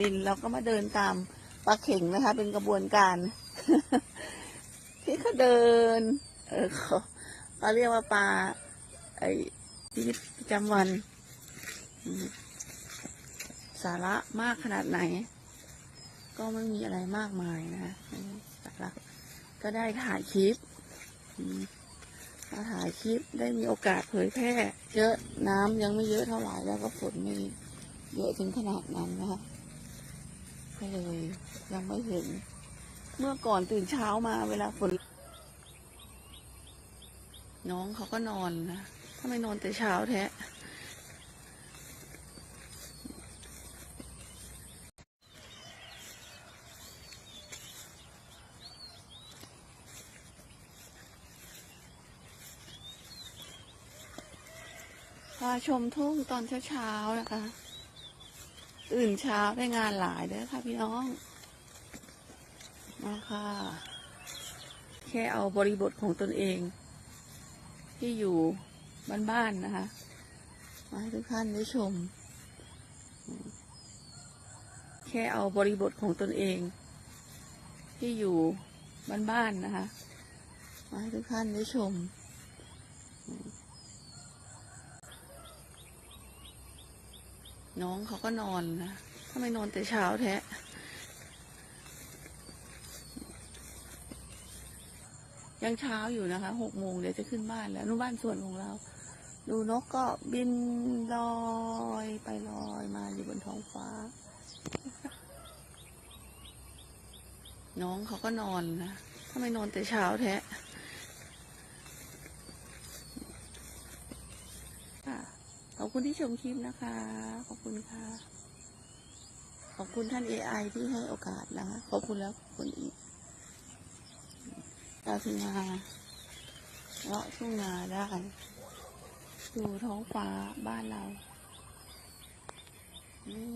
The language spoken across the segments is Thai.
ดินเราก็มาเดินตามปลาเข่งนะคะ เป็นกระบวนการ ที่เขาเดิน เออเขาเขาเรียกว่าปลาไอชีวิตประจำวัน สาระมากขนาดไหน ก็ไม่มีอะไรมากมายนะสาระก็ได้ถ่ายคลิปมาถ่ายคลิปได้มีโอกาสเผยแพร่ เยอะน้ำยังไม่เยอะเท่าไหร่แล้วก็ฝนไม่เยอะถึงขนาดนั้นนะคะ ก็เลยยังไม่เห็น เมื่อก่อนตื่นเช้ามาเวลาฝน น้องเขาก็นอนนะถ้าไมนอนแต่เช้าแท้พาชมทุ่งตอนเช้าๆนะคะ ตื่นเช้าได้งานหลายเด้อค่ะพี่น้องมาค่ะ แค่เอาบริบทของตนเอง ที่อยู่บ้านๆนะคะ มาให้ทุกท่านได้ชม แค่เอาบริบทของตนเอง ที่อยู่บ้านๆนะคะ มาให้ทุกท่านได้ชม น้องเขาก็นอนนะถ้าไมนอนแต่เช้าแท้ยังเช้าอยู่นะคะหกโมงเดี๋ยวจะขึ้นบ้านแล้วนู่นบ้านสวนของเรา ดูนกก็บินลอยไปลอยมาอยู่บนท้องฟ้า น้องเขาก็นอนนะถ้าไมนอนแต่เช้าแท้ค่ะ ข อบคุณที่ชมคลิปนะคะ ขอบคุณค่ะ ขอบคุณท่าน AI ที่ให้โอกาสนะคะ ขอบคุณแล้วขอบคุณอีกดาวทุ่งนาเลาะทุ่งนาได้ดูท้องฟ้าบ้านเรานี่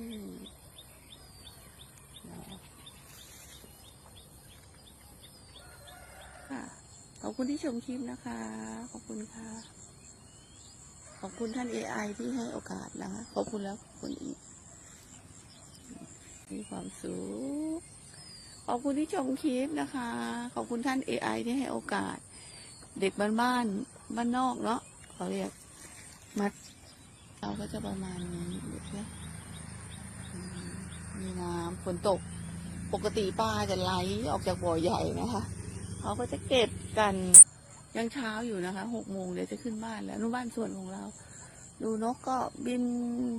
ค่ะ ขอบคุณที่ชมคลิปนะคะ ขอบคุณค่ะ อบคุณท่าน AI ที่ให้โอกาสนะคะ ขอบคุณแล้วขอบคุณอีก มีความสุข ขอบคุณที่ชมคลิปนะคะ ขอบคุณท่าน AI ที่ให้โอกาส เด็กบ้านบ้านบ้านนอกเนาะเขาเรียกมัด เราก็จะประมาณนี้เดูสิอืมมีน้ำฝนตก ปกติปลาจะไหลออกจากบ่อใหญ่นะคะ เขาก็จะเก็บกัน ยังเช้าอยู่นะคะหกโมงเดี๋ยวจะขึ้นบ้านแล้วนู่นบ้านสวนของเรา ดูนกก็บิน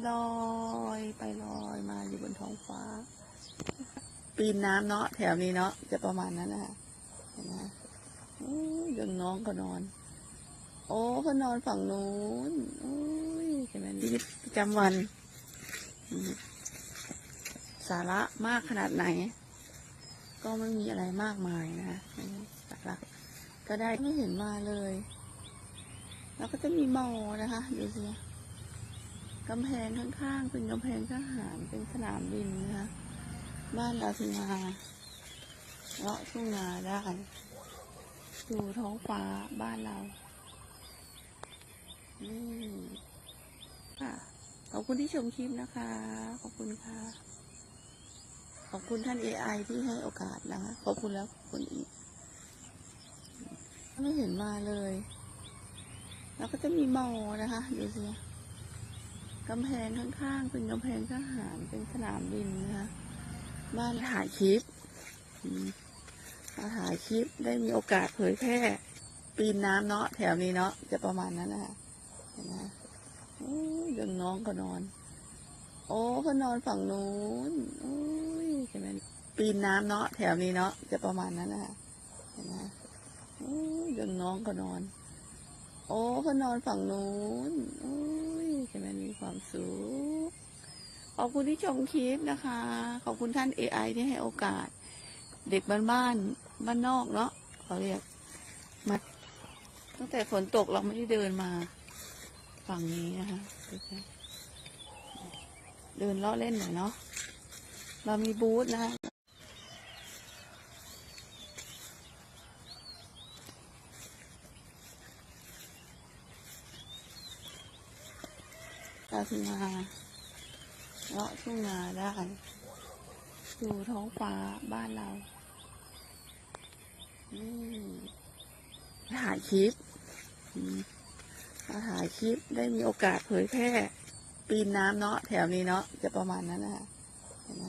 ลอยไปลอยมาอยู่บนท้องฟ้า ปีนน้ำเนาะแถวนี้เนาะจะประมาณนั้นนะคะเห็นไหมโอ้ยังน้องก็นอน โอ้เขานอนฝั่งนู้นโอ้ยเห็นไหมชีวิตประจำวัน สาระมากขนาดไหน ก็ไม่มีอะไรมากมายนะคะ ก็ได้ไม่เห็นมาเลย แล้วก็จะมีมอนะคะดูสิกำแพงข้างๆ เป็นกำแพงทหารเป็นสนามบินนะคะ บ้านเราทุ่งนาเลาะทุ่งนาได้ดูท้องฟ้าบ้านเรา นี่ค่ะ ขอบคุณที่ชมคลิปนะคะ ขอบคุณค่ะ ขอบคุณท่าน AI ที่ให้โอกาสนะคะ ขอบคุณแล้วขอบคุณอีก ไม่เห็นมาเลย แล้วก็จะมีมอนะคะดูสิกำแพงข้างๆ เป็นกำแพงทหารเป็นสนามบินนะคะบ้านถ่ายคลิปมาถ่ายคลิปได้มีโอกาสเผยแพร่ ปีนน้ำเนาะแถวนี้เนาะจะประมาณนั้นนะคะเห็นไหมโอ้ยังน้องก็นอน โอ้เขานอนฝั่งนู้นโอ้ยเห็นไหมปีนน้ำเนาะแถวนี้เนาะจะประมาณนั้นนะคะเห็นไหมโอ้ ยังน้องก็นอน โอ้เขานอนฝั่งนู้นโอ้ยเห็นไหมมีความสุขขอบคุณที่ชมคลิปนะคะ ขอบคุณท่าน AI ที่ให้โอกาส เด็กบ้านบ้านบ้านนอกเนาะเขาเรียกมาตั้งแต่ฝนตกเราไม่ได้เดินมา ฝั่งนี้นะคะเดินเลาะเล่นหน่อยเนาะเรามีบูธนะ ดาวทุ่งนาเลาะทุ่งนาได้ดูท้องฟ้าบ้านเรานี่ถ่ายคลิปมาถ่ายคลิปได้มีโอกาสเผยแพร่ปีนน้ำเนาะแถวนี้เนาะจะประมาณนั้นนะคะเห็นไหม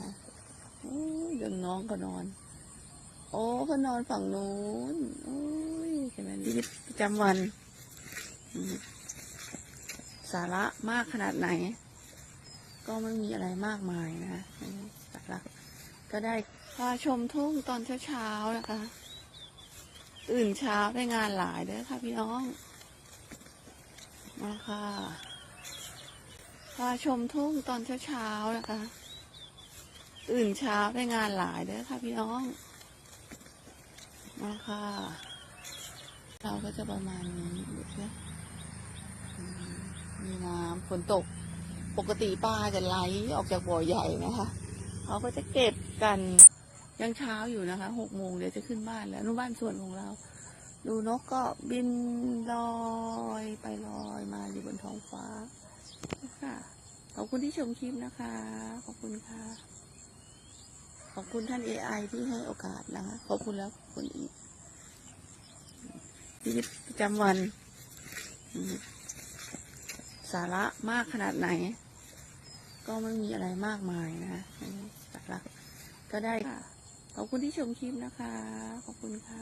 โอ้ยยังน้องก็นอน โอ้เขานอนฝั่งนู้นโอ้ยเห็นไหมชีวิตประจำวันอื สาระมากขนาดไหน ก็ไม่มีอะไรมากมายนะคะสาระก็ได้พาชมทุ่งตอนเช้าๆนะคะ ตื่นเช้าได้งานหลายเด้อค่ะพี่น้อง มาค่ะพาชมทุ่งตอนเช้าๆนะคะ ตื่นเช้าได้งานหลายเด้อค่ะพี่น้อง มาค่ะ เราก็จะประมาณนี้ดูสิอืม มีน้ำฝนตก ปกติปลาจะไหลออกจากบ่อใหญ่นะคะเขาก็จะเก็บกันยังเช้าอยู่นะคะหกโมงเดี๋ยวจะขึ้นบ้านแล้วนู่นบ้านสวนของเรา ดูนกก็บินลอยไปลอยมาอยู่บนท้องฟ้าค่ะขอบคุณที่ชมคลิปนะคะ ขอบคุณค่ะ ขอบคุณท่าน AI ที่ให้โอกาสนะคะขอบคุณแล้วขอบคุณอีกชีวิตประจำวันอืม สาระมากขนาดไหน ก็ไม่มีอะไรมากมายนะคะสาระก็ได้ค่ะขอบคุณที่ชมคลิปนะคะ ขอบคุณค่ะ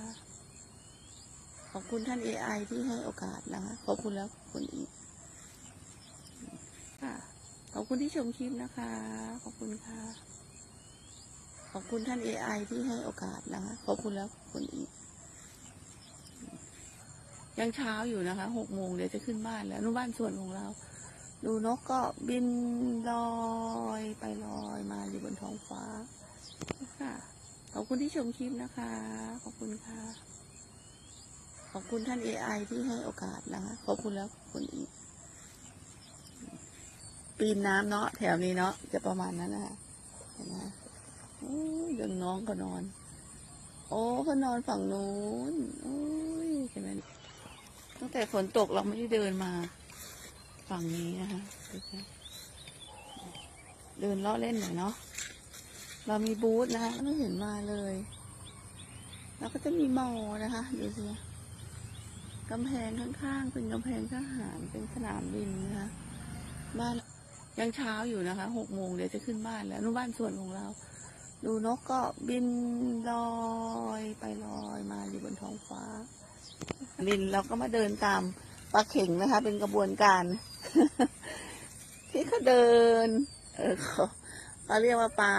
ขอบคุณท่าน AI ที่ให้โอกาสนะคะ ขอบคุณแล้วขอบคุณอีกค่ะขอบคุณที่ชมคลิปนะคะ ขอบคุณค่ะ ขอบคุณท่าน AI ที่ให้โอกาสนะคะ ขอบคุณแล้วขอบคุณอีก ยังเช้าอยู่นะคะหกโมงเดี๋ยวจะขึ้นบ้านแล้วนู่นบ้านสวนของเรา ดูนกก็บินลอยไปลอยมาอยู่บนท้องฟ้าค่ะขอบคุณที่ชมคลิปนะคะ ขอบคุณค่ะ ขอบคุณท่าน AI ที่ให้โอกาสนะคะขอบคุณแล้วขอบคุณอีก ปีนน้ำเนาะแถวนี้เนาะจะประมาณนั้นนะคะเห็นไหมโอ้ยยังน้องก็นอน โอ้เขานอนฝั่งนู้นโอ้ยเห็นไหมตั้ง แต่ฝนตกเราไม่ได้เดินมา ฝั่งนี้นะคะเดินเลาะเล่นหน่อยเนาะเรามีบูธนะคะไม่เห็นมาเลย แล้วก็จะมีมอนะคะดูสิกำแพงข้างๆ เป็นกำแพงทหารเป็นสนามบินนะคะบ้านยังเช้าอยู่นะคะหกโมงเดี๋ยวจะขึ้นบ้านแล้วนู่นบ้านสวนของเรา ดูนกก็บินลอยไปลอยมาอยู่บนท้องฟ้า บินเราก็มาเดินตามปลาเข่งนะคะ เป็นกระบวนการ ที่เขาเดิน เออเขาเขาเรียกว่าปลา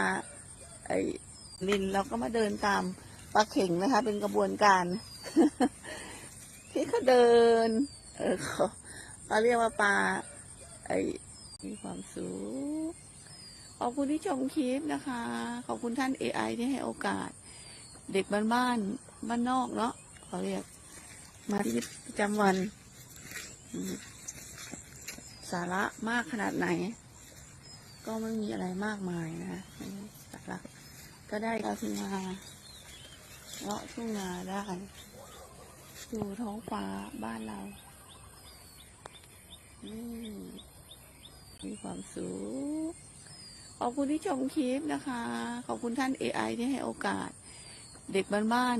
ไอ้ลินเราก็มาเดินตามปลาเข่งนะคะ เป็นกระบวนการ ที่เขาเดิน เออเขาเขาเรียกว่าปลาไอ้มีความสุขขอบคุณที่ชมคลิปนะคะ ขอบคุณท่าน AI ที่ให้โอกาส เด็กบ้านบ้านบ้านนอกเนาะเขาเรียก มาชีวิตประจำวัน สาระมากขนาดไหน ก็ไม่มีอะไรมากมายนะสาระก็ได้เราทุ่งนาเลาะทุ่งนาได้ดูท้องฟ้าบ้านเรามีความสุขขอบคุณที่ชมคลิปนะคะ ขอบคุณท่าน AI ที่ให้โอกาส เด็กบ้านบ้าน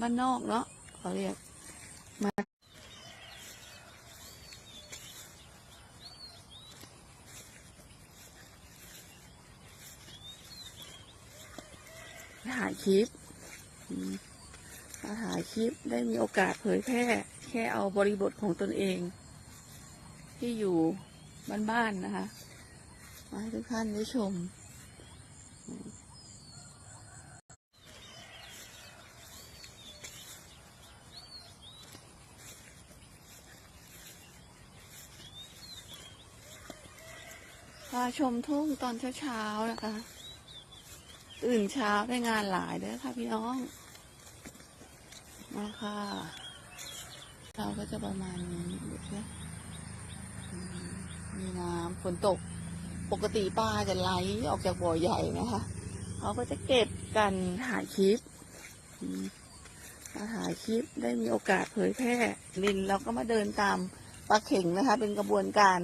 บ้านนอกเนาะเขาเรียก มาถ่ายคลิปอืมมาถ่ายคลิปได้มีโอกาสเผยแพร่ แค่เอาบริบทของตนเอง ที่อยู่บ้านๆนะคะ มาให้ทุกท่านได้ชมาชมทุ่งตอนเช้าๆนะคะ ตื่นเช้าได้งานหลายเด้อค่ะพี่น้องมาค่ะเราก็จะประมาณนี้ดูสิอืมมีน้ำฝนตก ปกติปลาจะไหลออกจากบ่อใหญ่นะคะเขาก็จะเก็บกันถ่ายคลิปมาถ่ายคลิปได้มีโอกาสเผยแพร่ลินเราก็มาเดินตามปลาเข่งนะคะ เป็นกระบวนการ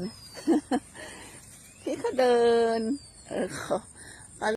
พี่เขาเดิน เออเขา